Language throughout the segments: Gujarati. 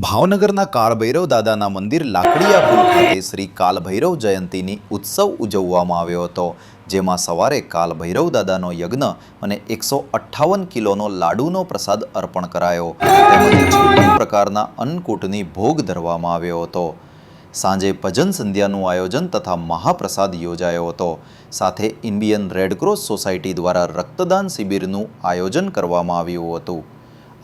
ભાવનગરના કાળભૈરવ દાદાના મંદિર લાકડીયા પુલ ખાતે શ્રી કાલભૈરવ જયંતીની ઉત્સવ ઉજવવામાં આવ્યો હતો, જેમાં સવારે કાલભૈરવ દાદાનો યજ્ઞ અને એકસો અઠ્ઠાવન કિલોનો લાડુનો પ્રસાદ અર્પણ કરાયો. તેમજ છપ્પન પ્રકારના અન્નકૂટની ભોગ ધરવામાં આવ્યો હતો. સાંજે ભજન સંધ્યાનું આયોજન તથા મહાપ્રસાદ યોજાયો હતો. સાથે ઇન્ડિયન રેડક્રોસ સોસાયટી દ્વારા રક્તદાન શિબિરનું આયોજન કરવામાં આવ્યું હતું.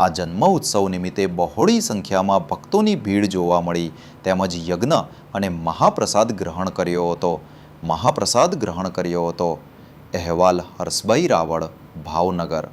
આ જન્મ ઉત્સવ નિમિત્તે બહોળી સંખ્યામાં ભક્તોની ભીડ જોવા મળી, તેમજ યજ્ઞ અને મહાપ્રસાદ ગ્રહણ કર્યો હતો. મહાપ્રસાદ ગ્રહણ કર્યો હતો. અહેવાલ હર્ષભાઈ રાવળ, ભાવનગર.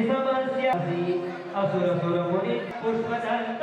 સમસ્યાસી અસુર સુર મુનિ પુષ્પદંત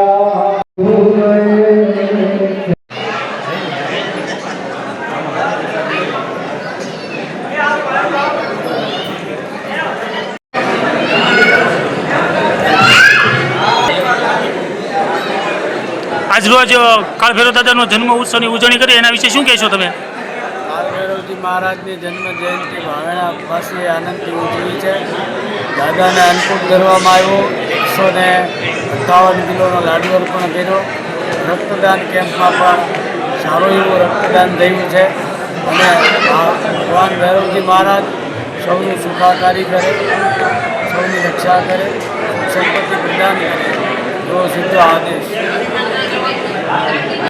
આજરોજ કાળભૈરવ દાદાનો જન્મ ઉત્સવની ઉજવણી કરી. એના વિશે શું કહેશો તમે? કાળભૈરવજી મહારાજની જન્મ જયંતિ ભાવેણા પાસે આનંદથી ઉજવી છે. દાદાને અન્નકૂટ કરવામાં આવ્યો. એકસો ને અઠ્ઠાવન કિલોનો લાડુ અર્પણ કર્યો. રક્તદાન કેમ્પમાં પણ સારું એવું રક્તદાન થયું છે. અને ભગવાન ભૈરવજી મહારાજ સૌની સુખાકારી કરે, સૌની રક્ષા કરે સંપત્તિ પ્રદાન કરે એવો સીધો આદેશ. Thank you.